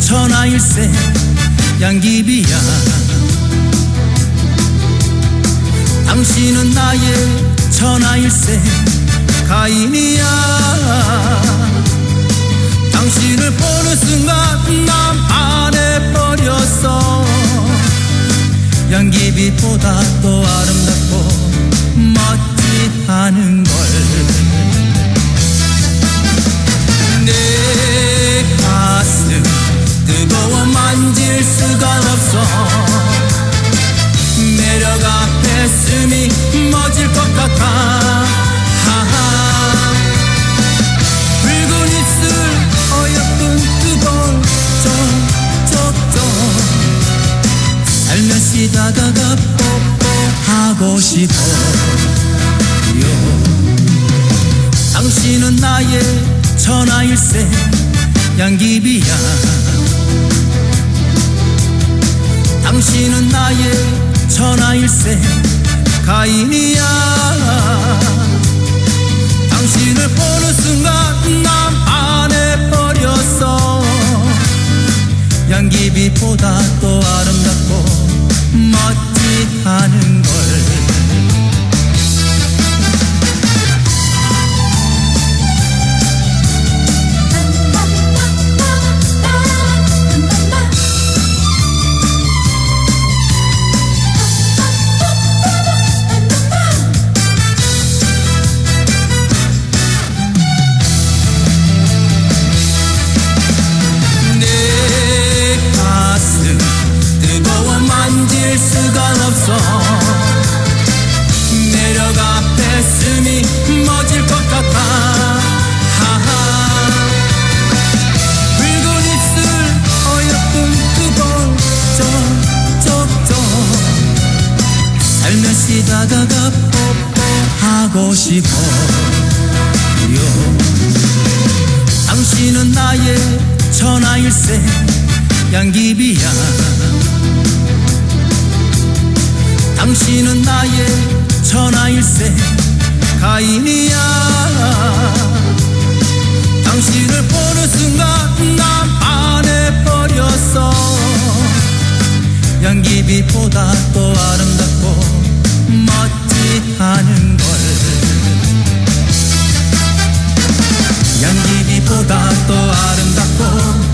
천하일세 양귀비야. 당신은 나의 천하일세 가인이야. 당신을 보는 순간 난 반해버렸어 양귀비보다 또 아름답고 멋지다는 걸. 내 뜨거워 만질 수가 없어. 매력 앞에 숨이 멎을 것 같아. 하하. 붉은 입술 어여쁜 두번 쪽쪽쪽 살며시 다가가 뽀뽀하고 싶어요. 당신은 나의 천하일세 양귀비야. 당신은 나의 천하일세 가인이야. 당신을 보는 순간 난 반해버렸어. 양귀비보다 또 아름답고 멋지다는 걸 쪽쪽쪽 살며시 다가가 뽀뽀하고 싶어요. 당신은 나의 천하일세 양귀비야. 당신은 나의 보다 더 아름답고